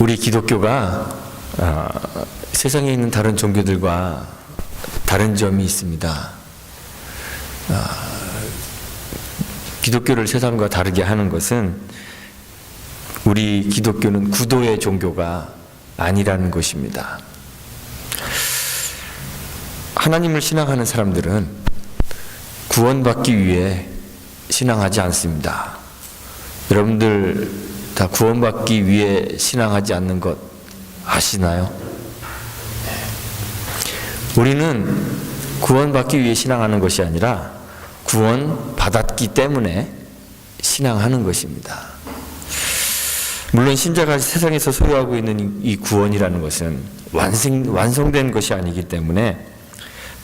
우리 기독교가 아, 세상에 있는 다른 종교들과 다른 점이 있습니다. 아, 기독교를 세상과 다르게 하는 것은 우리 기독교는 구도의 종교가 아니라는 것입니다. 하나님을 신앙하는 사람들은 구원받기 위해 신앙하지 않습니다. 여러분들 다 구원받기 위해 신앙하지 않는 것 아시나요? 네. 우리는 구원받기 위해 신앙하는 것이 아니라 구원받았기 때문에 신앙하는 것입니다. 물론 신자가 세상에서 소유하고 있는 이 구원이라는 것은 완성, 완성된 것이 아니기 때문에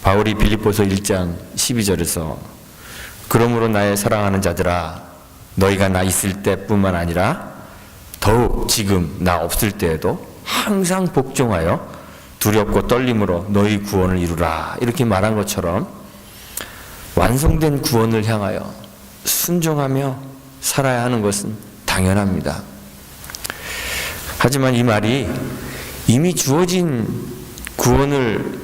바울이 빌립보서 1장 12절에서 그러므로 나의 사랑하는 자들아 너희가 나 있을 때뿐만 아니라 더욱 지금 나 없을 때에도 항상 복종하여 두렵고 떨림으로 너희 구원을 이루라 이렇게 말한 것처럼 완성된 구원을 향하여 순종하며 살아야 하는 것은 당연합니다. 하지만 이 말이 이미 주어진 구원을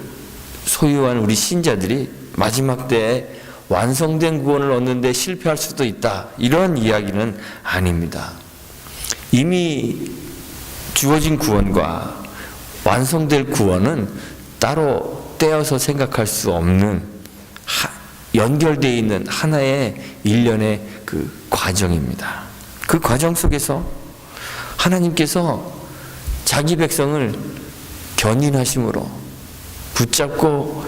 소유한 우리 신자들이 마지막 때에 완성된 구원을 얻는데 실패할 수도 있다. 이런 이야기는 아닙니다. 이미 주어진 구원과 완성될 구원은 따로 떼어서 생각할 수 없는 연결되어 있는 하나의 일련의 그 과정입니다. 그 과정 속에서 하나님께서 자기 백성을 견인하심으로 붙잡고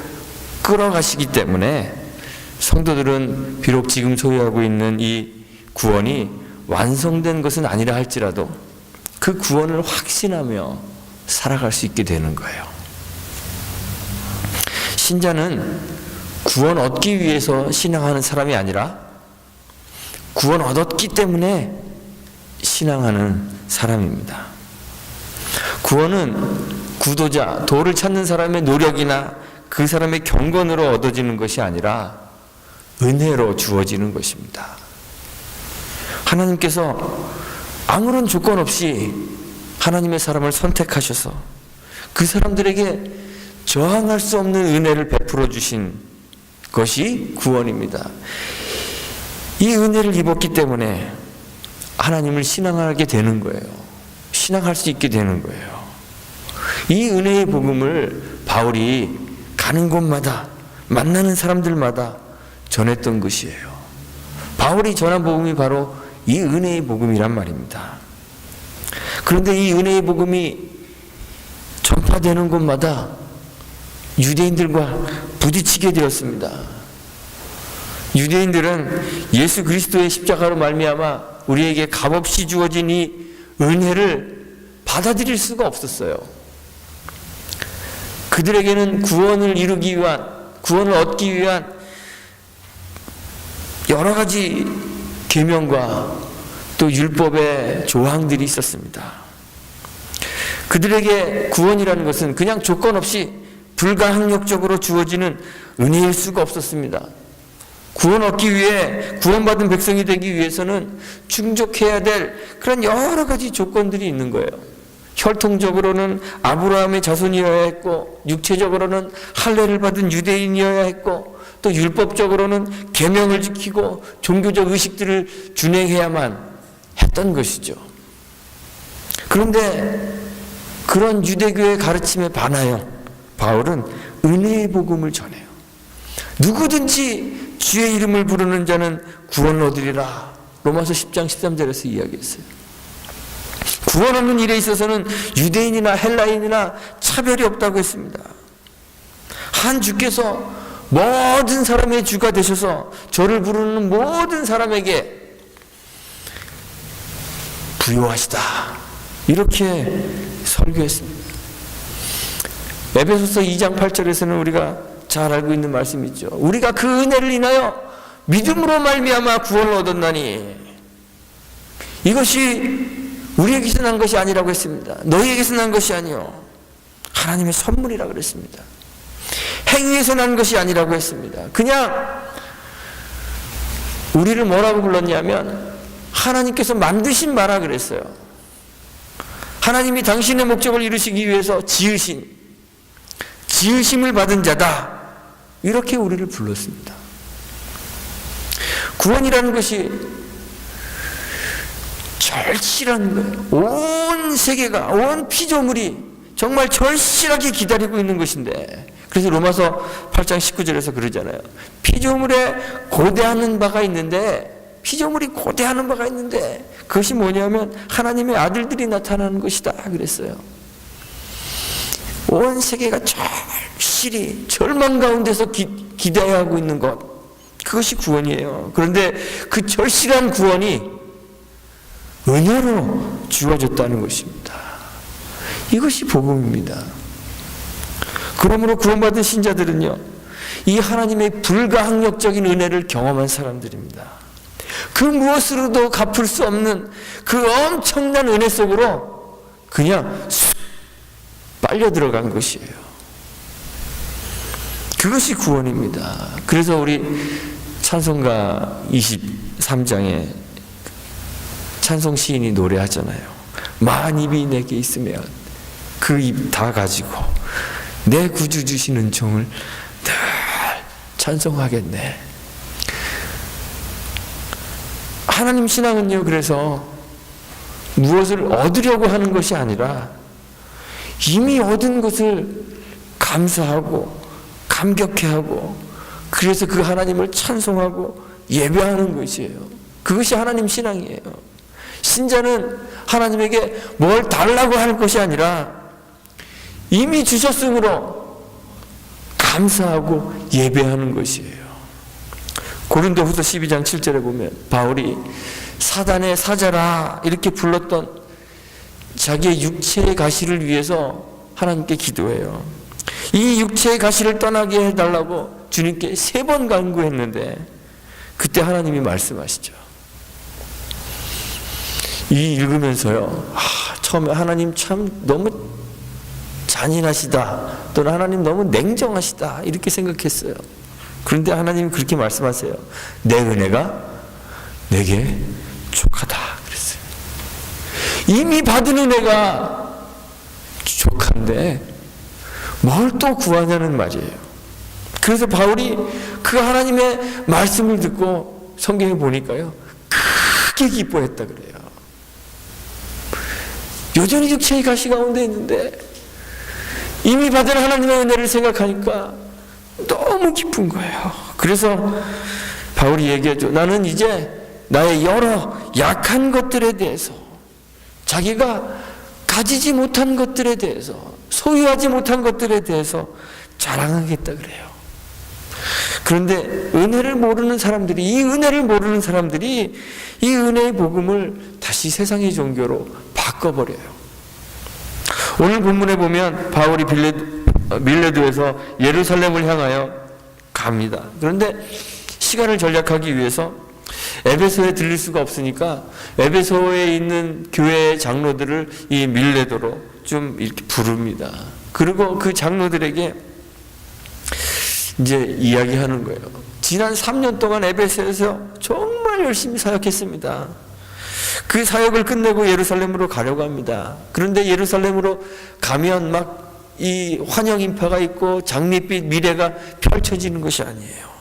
끌어가시기 때문에 성도들은 비록 지금 소유하고 있는 이 구원이 완성된 것은 아니라 할지라도 그 구원을 확신하며 살아갈 수 있게 되는 거예요. 신자는 구원 얻기 위해서 신앙하는 사람이 아니라 구원 얻었기 때문에 신앙하는 사람입니다. 구원은 구도자, 도를 찾는 사람의 노력이나 그 사람의 경건으로 얻어지는 것이 아니라 은혜로 주어지는 것입니다. 하나님께서 아무런 조건 없이 하나님의 사람을 선택하셔서 그 사람들에게 저항할 수 없는 은혜를 베풀어 주신 것이 구원입니다. 이 은혜를 입었기 때문에 하나님을 신앙하게 되는 거예요. 신앙할 수 있게 되는 거예요. 이 은혜의 복음을 바울이 가는 곳마다 만나는 사람들마다 전했던 것이에요. 바울이 전한 복음이 바로 이 은혜의 복음이란 말입니다. 그런데 이 은혜의 복음이 전파되는 곳마다 유대인들과 부딪히게 되었습니다. 유대인들은 예수 그리스도의 십자가로 말미암아 우리에게 값없이 주어진 이 은혜를 받아들일 수가 없었어요. 그들에게는 구원을 이루기 위한 구원을 얻기 위한 여러 가지 계명과 또 율법의 조항들이 있었습니다. 그들에게 구원이라는 것은 그냥 조건 없이 불가항력적으로 주어지는 은혜일 수가 없었습니다. 구원 얻기 위해 구원받은 백성이 되기 위해서는 충족해야 될 그런 여러 가지 조건들이 있는 거예요. 혈통적으로는 아브라함의 자손이어야 했고 육체적으로는 할례를 받은 유대인이어야 했고 또 율법적으로는 계명을 지키고 종교적 의식들을 준행해야만 했던 것이죠. 그런데 그런 유대교의 가르침에 반하여 바울은 은혜의 복음을 전해요. 누구든지 주의 이름을 부르는 자는 구원 얻으리라. 로마서 10장 13절에서 이야기했어요. 구원 얻는 일에 있어서는 유대인이나 헬라인이나 차별이 없다고 했습니다. 한 주께서 모든 사람의 주가 되셔서 저를 부르는 모든 사람에게 부요하시다. 이렇게 설교했습니다. 에베소서 2장 8절에서는 우리가 잘 알고 있는 말씀이 있죠. 우리가 그 은혜를 인하여 믿음으로 말미암아 구원을 얻었나니 이것이 우리에게서 난 것이 아니라고 했습니다. 너희에게서 난 것이 아니요. 하나님의 선물이라 그랬습니다. 행위에서 난 것이 아니라고 했습니다. 그냥 우리를 뭐라고 불렀냐면 하나님께서 만드신 바라 그랬어요. 하나님이 당신의 목적을 이루시기 위해서 지으신 지으심을 받은 자다. 이렇게 우리를 불렀습니다. 구원이라는 것이 절실한 거예요. 온 세계가 온 피조물이 정말 절실하게 기다리고 있는 것인데 그래서 로마서 8장 19절에서 그러잖아요. 피조물에 고대하는 바가 있는데 피조물이 고대하는 바가 있는데 그것이 뭐냐면 하나님의 아들들이 나타나는 것이다 그랬어요. 온 세계가 절실히 절망 가운데서 기, 기대하고 있는 것 그것이 구원이에요. 그런데 그 절실한 구원이 은혜로 주어졌다는 것입니다. 이것이 복음입니다. 그러므로 구원받은 신자들은요, 이 하나님의 불가항력적인 은혜를 경험한 사람들입니다. 그 무엇으로도 갚을 수 없는 그 엄청난 은혜 속으로 그냥 쑥 빨려 들어간 것이에요. 그것이 구원입니다. 그래서 우리 찬송가 23장에 찬송 시인이 노래하잖아요. 만 입이 내게 있으면 그 입 다 가지고 내 구주 주시는 종을 늘 찬송하겠네. 하나님 신앙은요, 그래서 무엇을 얻으려고 하는 것이 아니라 이미 얻은 것을 감사하고 감격해하고 그래서 그 하나님을 찬송하고 예배하는 것이에요. 그것이 하나님 신앙이에요. 신자는 하나님에게 뭘 달라고 할 것이 아니라 이미 주셨으므로 감사하고 예배하는 것이에요. 고린도 후서 12장 7절에 보면 바울이 사단의 사자라 이렇게 불렀던 자기의 육체의 가시를 위해서 하나님께 기도해요. 이 육체의 가시를 떠나게 해달라고 주님께 세 번 간구했는데 그때 하나님이 말씀하시죠. 이 읽으면서요. 아, 처음에 하나님 참 너무 잔인하시다. 또는 하나님 너무 냉정하시다. 이렇게 생각했어요. 그런데 하나님 그렇게 말씀하세요. 내 은혜가 내게 족하다. 그랬어요. 이미 받은 은혜가 족한데 뭘 또 구하냐는 말이에요. 그래서 바울이 그 하나님의 말씀을 듣고 성경에 보니까요. 크게 기뻐했다 그래요. 여전히 육체의 가시 가운데 있는데 이미 받은 하나님의 은혜를 생각하니까 너무 기쁜 거예요. 그래서 바울이 얘기하죠. 나는 이제 나의 여러 약한 것들에 대해서 자기가 가지지 못한 것들에 대해서 소유하지 못한 것들에 대해서 자랑하겠다 그래요. 그런데 은혜를 모르는 사람들이 이 은혜를 모르는 사람들이 이 은혜의 복음을 다시 세상의 종교로 바꿔버려요. 오늘 본문에 보면 바울이 빌레, 밀레도에서 예루살렘을 향하여 갑니다. 그런데 시간을 전략하기 위해서 에베소에 들릴 수가 없으니까 에베소에 있는 교회 장로들을 이 밀레도로 좀 이렇게 부릅니다. 그리고 그 장로들에게 이제 이야기하는 거예요. 지난 3년 동안 에베소에서 정말 열심히 사역했습니다. 그 사역을 끝내고 예루살렘으로 가려고 합니다. 그런데 예루살렘으로 가면 막 이 환영 인파가 있고 장밋빛 미래가 펼쳐지는 것이 아니에요.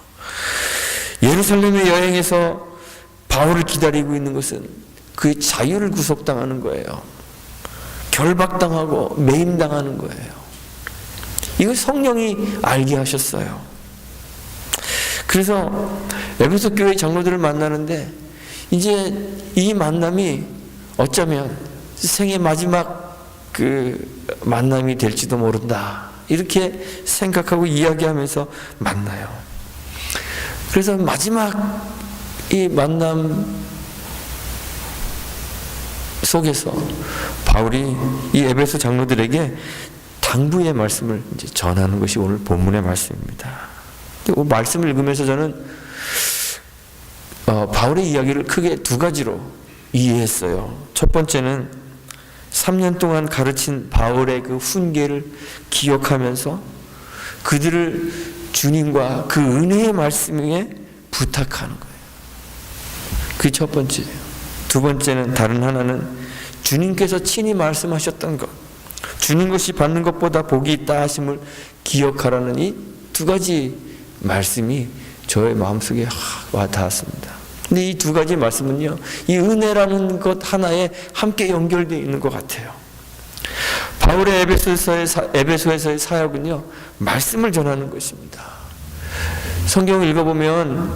예루살렘의 여행에서 바울을 기다리고 있는 것은 그 자유를 구속당하는 거예요. 결박당하고 매임당하는 거예요. 이거 성령이 알게 하셨어요. 그래서 에베소 교회 장로들을 만나는데 이제 이 만남이 어쩌면 생의 마지막 그 만남이 될지도 모른다. 이렇게 생각하고 이야기하면서 만나요. 그래서 마지막 이 만남 속에서 바울이 이 에베소 장로들에게 당부의 말씀을 이제 전하는 것이 오늘 본문의 말씀입니다. 이 말씀을 읽으면서 저는 어, 바울의 이야기를 크게 두 가지로 이해했어요. 첫 번째는 3년 동안 가르친 바울의 그 훈계를 기억하면서 그들을 주님과 그 은혜의 말씀에 부탁하는 거예요. 그게 첫 번째예요. 두 번째는 다른 하나는 주님께서 친히 말씀하셨던 것, 주는 것이 받는 것보다 복이 있다 하심을 기억하라는 이 두 가지 말씀이 저의 마음속에 와 닿았습니다. 근데 이 두 가지 말씀은요, 이 은혜라는 것 하나에 함께 연결되어 있는 것 같아요. 바울의 에베소에서의, 사, 에베소에서의 사역은요, 말씀을 전하는 것입니다. 성경을 읽어보면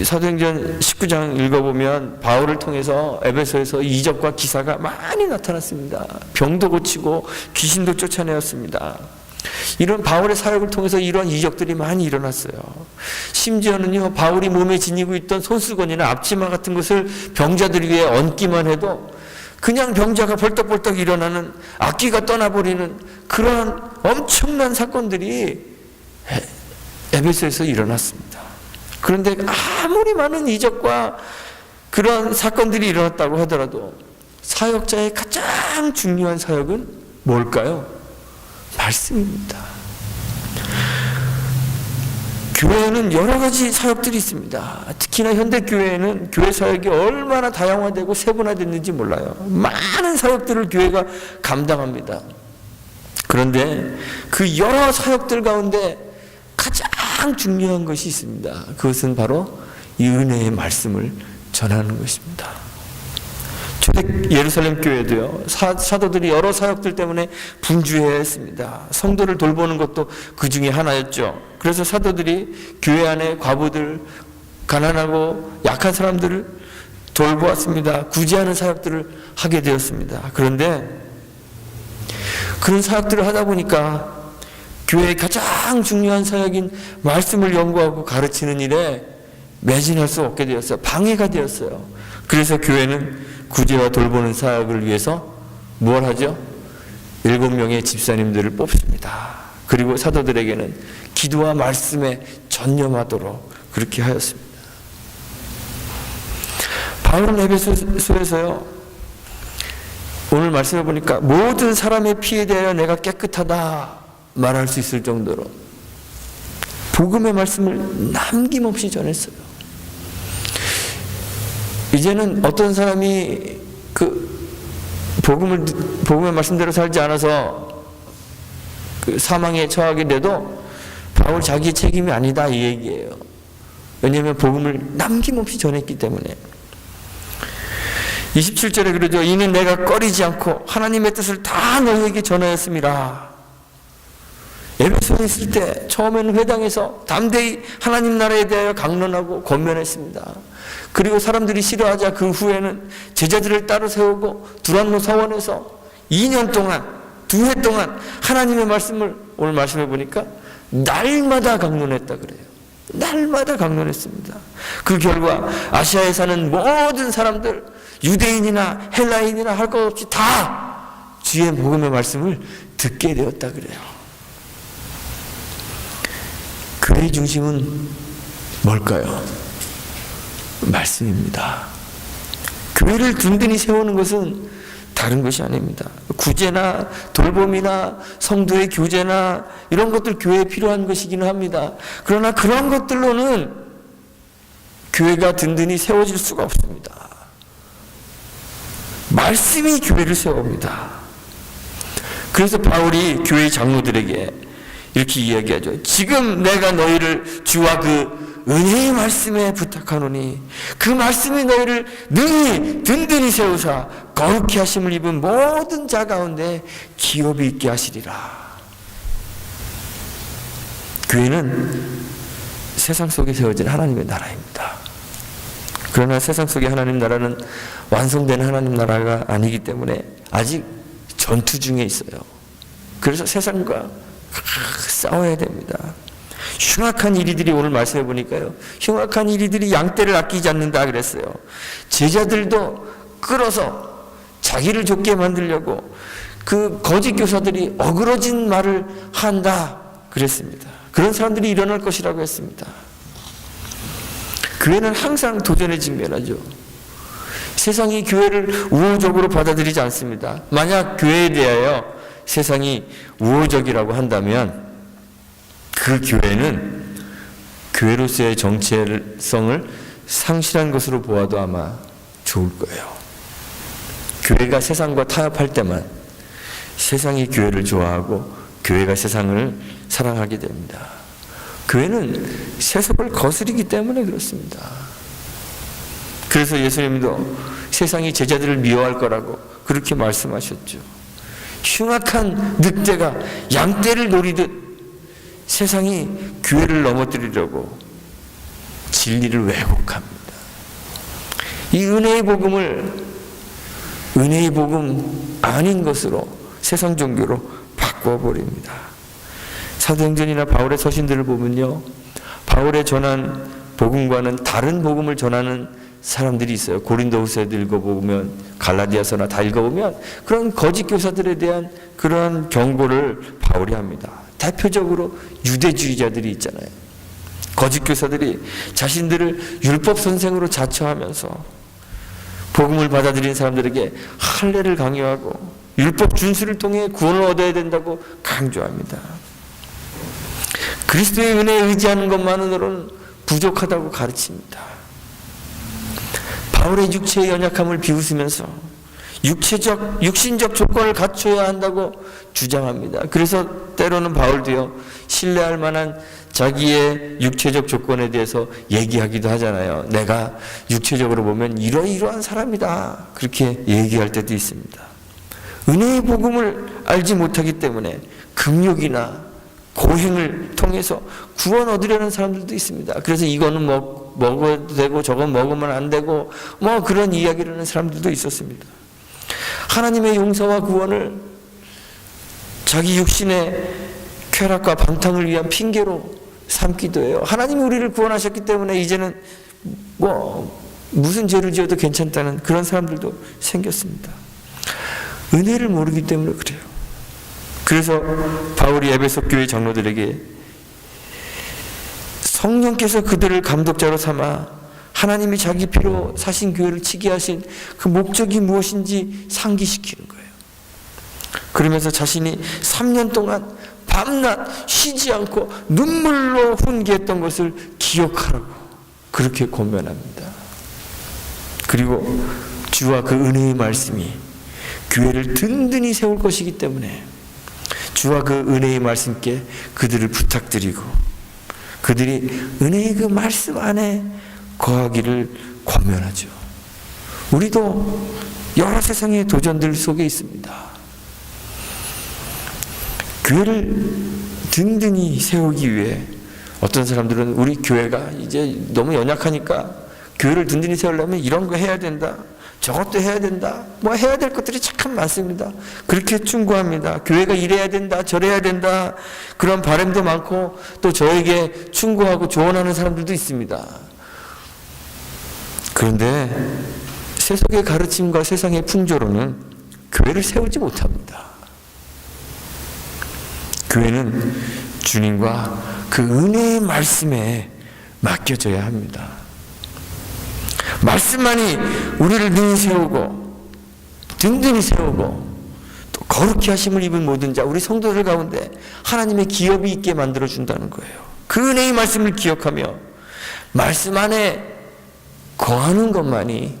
사도행전 19장 읽어보면 바울을 통해서 에베소에서 이적과 기사가 많이 나타났습니다. 병도 고치고 귀신도 쫓아내었습니다. 이런 바울의 사역을 통해서 이러한 이적들이 많이 일어났어요. 심지어는요, 바울이 몸에 지니고 있던 손수건이나 앞치마 같은 것을 병자들 위에 얹기만 해도 그냥 병자가 벌떡벌떡 일어나는 악기가 떠나버리는 그러한 엄청난 사건들이 에- 에베소에서 일어났습니다. 그런데 아무리 많은 이적과 그런 사건들이 일어났다고 하더라도 사역자의 가장 중요한 사역은 뭘까요? 말씀입니다. 교회에는 여러 가지 사역들이 있습니다. 특히나 현대 교회에는 교회 사역이 얼마나 다양화되고 세분화됐는지 몰라요. 많은 사역들을 교회가 감당합니다. 그런데 그 여러 사역들 가운데 가장 중요한 것이 있습니다. 그것은 바로 이 은혜의 말씀을 전하는 것입니다. 초대 예루살렘 교회도요 사, 사도들이 여러 사역들 때문에 분주해야 했습니다. 성도를 돌보는 것도 그 중에 하나였죠. 그래서 사도들이 교회 안에 과부들, 가난하고 약한 사람들을 돌보았습니다. 구제하는 사역들을 하게 되었습니다. 그런데 그런 사역들을 하다 보니까 교회의 가장 중요한 사역인 말씀을 연구하고 가르치는 일에 매진할 수 없게 되었어요. 방해가 되었어요. 그래서 교회는 구제와 돌보는 사역을 위해서 뭘 하죠? 일곱 명의 집사님들을 뽑습니다. 그리고 사도들에게는 기도와 말씀에 전념하도록 그렇게 하였습니다. 바울은 에베소서에서요. 오늘 말씀해 보니까 모든 사람의 피에 대하여 내가 깨끗하다 말할 수 있을 정도로 복음의 말씀을 남김없이 전했어요. 이제는 어떤 사람이 그 복음을 복음의 말씀대로 살지 않아서 그 사망에 처하게 돼도 바울 자기 책임이 아니다 이 얘기예요. 왜냐하면 복음을 남김없이 전했기 때문에. 27절에 그러죠. 이는 내가 꺼리지 않고 하나님의 뜻을 다 너희에게 전하였습니다. 에베소에 있을 때 처음에는 회당에서 담대히 하나님 나라에 대하여 강론하고 권면했습니다. 그리고 사람들이 싫어하자 그 후에는 제자들을 따로 세우고 두란노 사원에서 2년 동안 두 해 동안 하나님의 말씀을 오늘 말씀해 보니까 날마다 강론했다 그래요. 날마다 강론했습니다. 그 결과 아시아에 사는 모든 사람들 유대인이나 헬라인이나 할 것 없이 다 주의 복음의 말씀을 듣게 되었다 그래요. 교회 중심은 뭘까요? 말씀입니다. 교회를 든든히 세우는 것은 다른 것이 아닙니다. 구제나 돌봄이나 성도의 교제나 이런 것들 교회에 필요한 것이기는 합니다. 그러나 그런 것들로는 교회가 든든히 세워질 수가 없습니다. 말씀이 교회를 세웁니다. 그래서 바울이 교회 장로들에게 이렇게 이야기하죠. 지금 내가 너희를 주와 그 은혜의 말씀에 부탁하노니 그 말씀이 너희를 능히 든든히 세우사 거룩히 하심을 입은 모든 자 가운데 기업이 있게 하시리라. 교회는 세상 속에 세워진 하나님의 나라입니다. 그러나 세상 속의 하나님 나라는 완성된 하나님 나라가 아니기 때문에 아직 전투 중에 있어요. 그래서 세상과 싸워야 됩니다. 흉악한 이리들이 오늘 말씀해 보니까요. 흉악한 이리들이 양떼를 아끼지 않는다 그랬어요. 제자들도 끌어서 자기를 좁게 만들려고 그 거짓 교사들이 어그러진 말을 한다 그랬습니다. 그런 사람들이 일어날 것이라고 했습니다. 교회는 항상 도전에 직면하죠. 세상이 교회를 우호적으로 받아들이지 않습니다. 만약 교회에 대하여 세상이 우호적이라고 한다면 그 교회는 교회로서의 정체성을 상실한 것으로 보아도 아마 좋을 거예요. 교회가 세상과 타협할 때만 세상이 교회를 좋아하고 교회가 세상을 사랑하게 됩니다. 교회는 세속을 거스리기 때문에 그렇습니다. 그래서 예수님도 세상이 제자들을 미워할 거라고 그렇게 말씀하셨죠. 흉악한 늑대가 양떼를 노리듯 세상이 교회를 넘어뜨리려고 진리를 왜곡합니다. 이 은혜의 복음을 은혜의 복음 아닌 것으로 세상 종교로 바꿔 버립니다. 사도행전이나 바울의 서신들을 보면요. 바울의 전한 복음과는 다른 복음을 전하는 사람들이 있어요. 고린도후서도 읽어보면 갈라디아서나 다 읽어보면 그런 거짓 교사들에 대한 그런 경고를 바울이 합니다. 대표적으로 유대주의자들이 있잖아요. 거짓 교사들이 자신들을 율법 선생으로 자처하면서 복음을 받아들인 사람들에게 할례를 강요하고 율법 준수를 통해 구원을 얻어야 된다고 강조합니다. 그리스도의 은혜에 의지하는 것만으로는 부족하다고 가르칩니다. 바울의 육체의 연약함을 비웃으면서 육체적, 육신적 조건을 갖춰야 한다고 주장합니다. 그래서 때로는 바울도요, 신뢰할 만한 자기의 육체적 조건에 대해서 얘기하기도 하잖아요. 내가 육체적으로 보면 이러이러한 사람이다. 그렇게 얘기할 때도 있습니다. 은혜의 복음을 알지 못하기 때문에 금욕이나 고행을 통해서 구원 얻으려는 사람들도 있습니다. 그래서 이거는 먹, 먹어도 되고 저건 먹으면 안 되고 뭐 그런 이야기를 하는 사람들도 있었습니다. 하나님의 용서와 구원을 자기 육신의 쾌락과 방탕을 위한 핑계로 삼기도 해요. 하나님이 우리를 구원하셨기 때문에 이제는 뭐 무슨 죄를 지어도 괜찮다는 그런 사람들도 생겼습니다. 은혜를 모르기 때문에 그래요. 그래서 바울이 에베소 교회 장로들에게 성령께서 그들을 감독자로 삼아 하나님이 자기 피로 사신 교회를 치게 하신 그 목적이 무엇인지 상기시키는 거예요. 그러면서 자신이 3년 동안 밤낮 쉬지 않고 눈물로 훈계했던 것을 기억하라고 그렇게 권면합니다. 그리고 주와 그 은혜의 말씀이 교회를 든든히 세울 것이기 때문에 주와 그 은혜의 말씀께 그들을 부탁드리고 그들이 은혜의 그 말씀 안에 거하기를 권면하죠. 우리도 여러 세상의 도전들 속에 있습니다. 교회를 든든히 세우기 위해 어떤 사람들은 우리 교회가 이제 너무 연약하니까 교회를 든든히 세우려면 이런 거 해야 된다. 저것도 해야 된다. 뭐 해야 될 것들이 참 많습니다. 그렇게 충고합니다. 교회가 이래야 된다. 저래야 된다. 그런 바람도 많고 또 저에게 충고하고 조언하는 사람들도 있습니다. 그런데 세속의 가르침과 세상의 풍조로는 교회를 세우지 못합니다. 교회는 주님과 그 은혜의 말씀에 맡겨져야 합니다. 말씀만이 우리를 능히 세우고 든든히 세우고 또 거룩히 하심을 입은 모든 자 우리 성도들 가운데 하나님의 기업이 있게 만들어 준다는 거예요. 그 은혜의 말씀을 기억하며 말씀 안에 거하는 것만이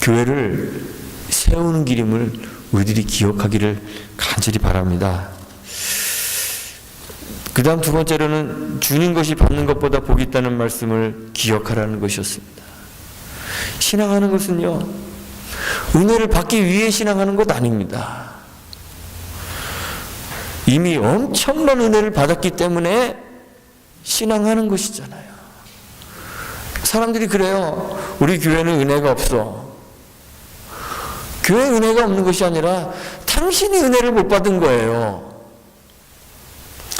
교회를 세우는 길임을 우리들이 기억하기를 간절히 바랍니다. 그 다음 두 번째로는 주는 것이 받는 것보다 복이 있다는 말씀을 기억하라는 것이었습니다. 신앙하는 것은요, 은혜를 받기 위해 신앙하는 것 아닙니다. 이미 엄청난 은혜를 받았기 때문에 신앙하는 것이잖아요. 사람들이 그래요. 우리 교회는 은혜가 없어. 교회 은혜가 없는 것이 아니라 당신이 은혜를 못 받은 거예요.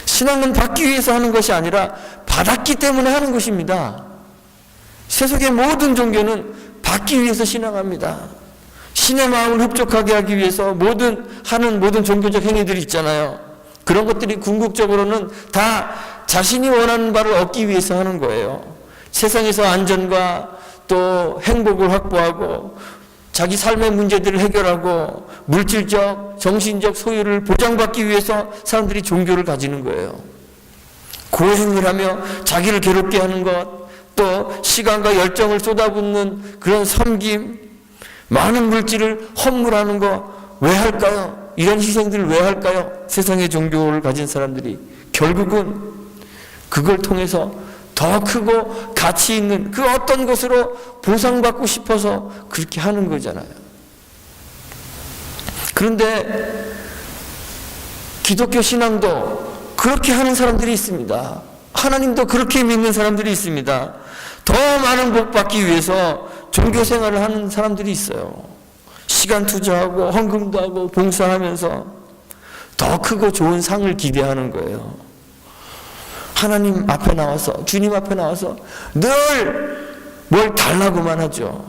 신앙은 받기 위해서 하는 것이 아니라 받았기 때문에 하는 것입니다. 세속의 모든 종교는 받기 위해서 신앙합니다. 신의 마음을 흡족하게 하기 위해서 모든 하는 모든 종교적 행위들이 있잖아요. 그런 것들이 궁극적으로는 다 자신이 원하는 바를 얻기 위해서 하는 거예요. 세상에서 안전과 또 행복을 확보하고 자기 삶의 문제들을 해결하고 물질적, 정신적 소유를 보장받기 위해서 사람들이 종교를 가지는 거예요. 고행을 하며 자기를 괴롭게 하는 것, 또 시간과 열정을 쏟아붓는 그런 섬김, 많은 물질을 헌물하는 거 왜 할까요? 이런 희생들을 왜 할까요? 세상의 종교를 가진 사람들이 결국은 그걸 통해서 더 크고 가치 있는 그 어떤 것으로 보상받고 싶어서 그렇게 하는 거잖아요. 그런데 기독교 신앙도 그렇게 하는 사람들이 있습니다. 하나님도 그렇게 믿는 사람들이 있습니다. 더 많은 복 받기 위해서 종교 생활을 하는 사람들이 있어요. 시간 투자하고 헌금도 하고 봉사하면서 더 크고 좋은 상을 기대하는 거예요. 하나님 앞에 나와서 주님 앞에 나와서 늘 뭘 달라고만 하죠.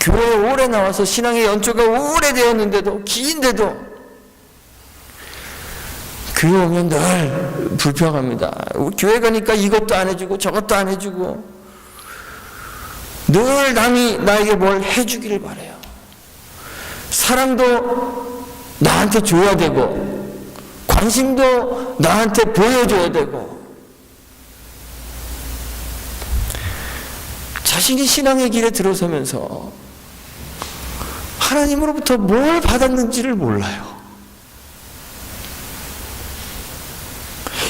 교회 오래 나와서 신앙의 연초가 오래되었는데도 긴데도 교회 오면 늘 불평합니다. 교회 가니까 이것도 안 해주고 저것도 안 해주고 늘 남이 나에게 뭘 해주기를 바래요. 사랑도 나한테 줘야 되고 관심도 나한테 보여줘야 되고 자신이 신앙의 길에 들어서면서 하나님으로부터 뭘 받았는지를 몰라요.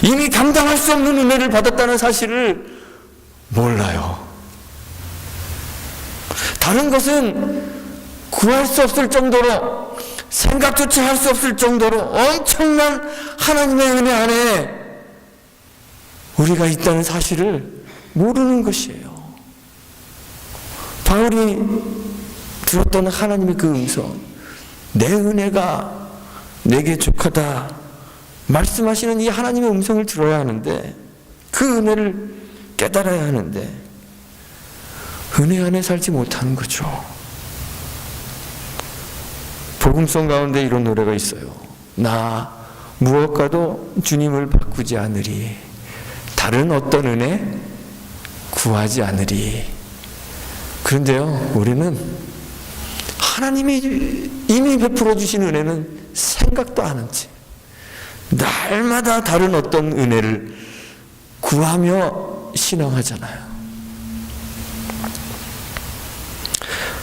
이미 감당할 수 없는 은혜를 받았다는 사실을 몰라요. 다른 것은 구할 수 없을 정도로 생각조차 할 수 없을 정도로 엄청난 하나님의 은혜 안에 우리가 있다는 사실을 모르는 것이에요. 바울이 들었던 하나님의 그 음성, 내 은혜가 내게 족하다. 말씀하시는 이 하나님의 음성을 들어야 하는데, 그 은혜를 깨달아야 하는데, 은혜 안에 살지 못하는 거죠. 복음성 가운데 이런 노래가 있어요. 나 무엇과도 주님을 바꾸지 않으리. 다른 어떤 은혜 구하지 않으리. 그런데요, 우리는 하나님이 이미 베풀어 주신 은혜는 생각도 안 한지 날마다 다른 어떤 은혜를 구하며 신앙하잖아요.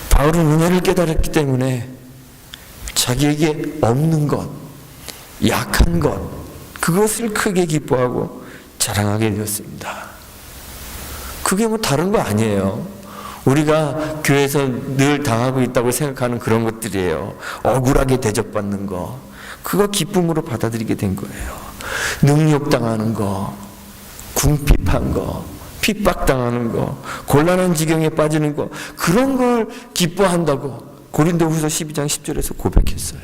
바울은 은혜를 깨달았기 때문에 자기에게 없는 것, 약한 것, 그것을 크게 기뻐하고 자랑하게 되었습니다. 그게 뭐 다른 거 아니에요. 우리가 교회에서 늘 당하고 있다고 생각하는 그런 것들이에요. 억울하게 대접받는 거. 그거 기쁨으로 받아들이게 된 거예요. 능욕당하는 거, 궁핍한 거, 핍박당하는 거, 곤란한 지경에 빠지는 거, 그런 걸 기뻐한다고 고린도 후서 12장 10절에서 고백했어요.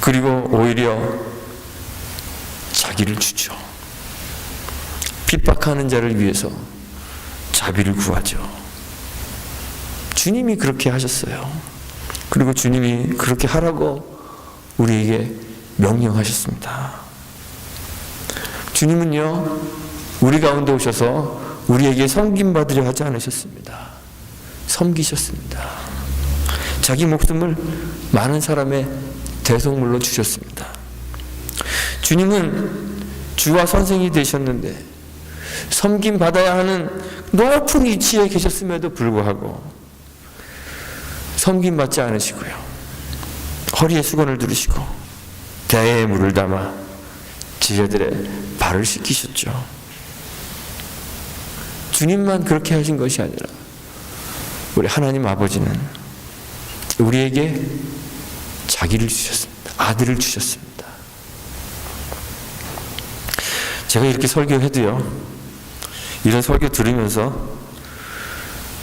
그리고 오히려 자기를 주죠. 핍박하는 자를 위해서 자비를 구하죠. 주님이 그렇게 하셨어요. 그리고 주님이 그렇게 하라고 우리에게 명령하셨습니다. 주님은요, 우리 가운데 오셔서 우리에게 섬김 받으려 하지 않으셨습니다. 섬기셨습니다. 자기 목숨을 많은 사람의 대속물로 주셨습니다. 주님은 주와 선생이 되셨는데 섬김 받아야 하는 높은 위치에 계셨음에도 불구하고 섬김 받지 않으시고요. 허리에 수건을 두르시고 대에 물을 담아 제자들의 발을 씻기셨죠. 주님만 그렇게 하신 것이 아니라 우리 하나님 아버지는 우리에게 자기를 주셨습니다. 아들을 주셨습니다. 제가 이렇게 설교해도요. 이런 설교 들으면서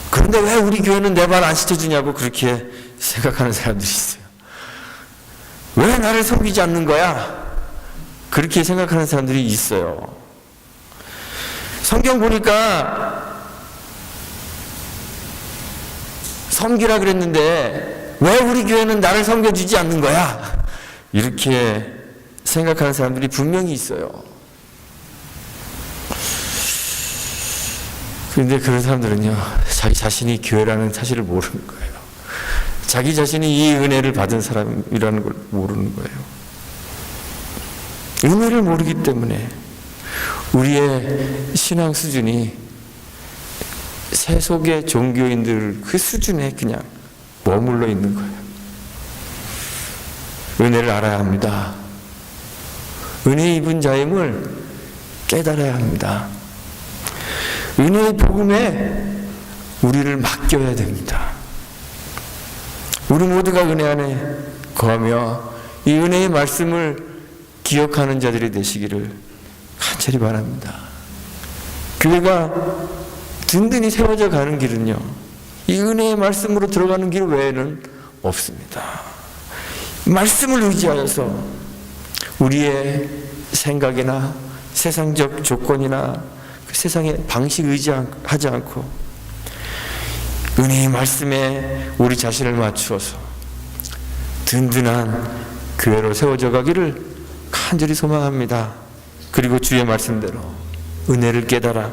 그런데 왜 우리 교회는 내말안 시켜주냐고 그렇게 생각하는 사람들이 있어요. 왜 나를 섬기지 않는 거야? 그렇게 생각하는 사람들이 있어요. 성경 보니까 섬기라 그랬는데 왜 우리 교회는 나를 섬겨주지 않는 거야? 이렇게 생각하는 사람들이 분명히 있어요. 그런데 그런 사람들은요, 자기 자신이 교회라는 사실을 모르는 거예요. 자기 자신이 이 은혜를 받은 사람이라는 걸 모르는 거예요. 은혜를 모르기 때문에 우리의 신앙 수준이 세속의 종교인들 그 수준에 그냥 머물러 있는 거예요. 은혜를 알아야 합니다. 은혜 입은 자임을 깨달아야 합니다. 은혜의 복음에 우리를 맡겨야 됩니다. 우리 모두가 은혜 안에 거하며 이 은혜의 말씀을 기억하는 자들이 되시기를 간절히 바랍니다. 교회가 든든히 세워져 가는 길은요, 이 은혜의 말씀으로 들어가는 길 외에는 없습니다. 말씀을 의지하여서 우리의 생각이나 세상적 조건이나 그 세상의 방식 의지하지 않고 은혜의 말씀에 우리 자신을 맞추어서 든든한 교회로 세워져 가기를 간절히 소망합니다. 그리고 주의 말씀대로 은혜를 깨달아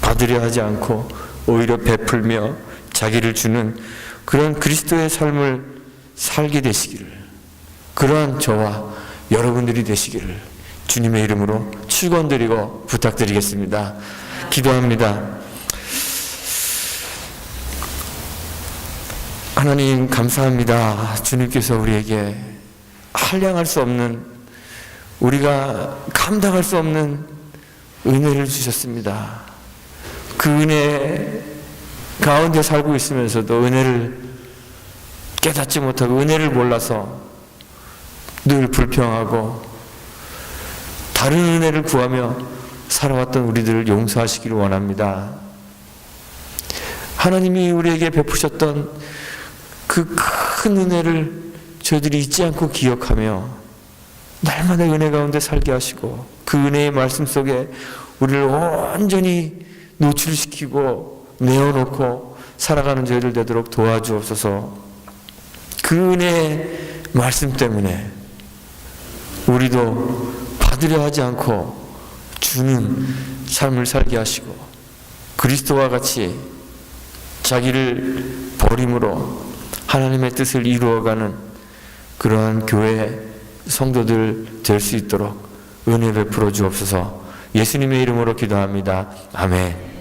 받으려 하지 않고 오히려 베풀며 자기를 주는 그런 그리스도의 삶을 살게 되시기를 그러한 저와 여러분들이 되시기를 주님의 이름으로 축원드리고 부탁드리겠습니다. 기도합니다. 하나님 감사합니다. 주님께서 우리에게 한량할 수 없는 우리가 감당할 수 없는 은혜를 주셨습니다. 그 은혜 가운데 살고 있으면서도 은혜를 깨닫지 못하고 은혜를 몰라서 늘 불평하고 다른 은혜를 구하며 살아왔던 우리들을 용서하시기를 원합니다. 하나님이 우리에게 베푸셨던 그 큰 은혜를 저희들이 잊지 않고 기억하며 날마다 은혜 가운데 살게 하시고 그 은혜의 말씀 속에 우리를 온전히 노출시키고 내어놓고 살아가는 저희들 되도록 도와주옵소서. 그 은혜의 말씀 때문에 우리도 받으려 하지 않고 주는 삶을 살게 하시고 그리스도와 같이 자기를 버림으로 하나님의 뜻을 이루어가는 그러한 교회 성도들 될 수 있도록 은혜 베풀어 주옵소서 예수님의 이름으로 기도합니다. 아멘.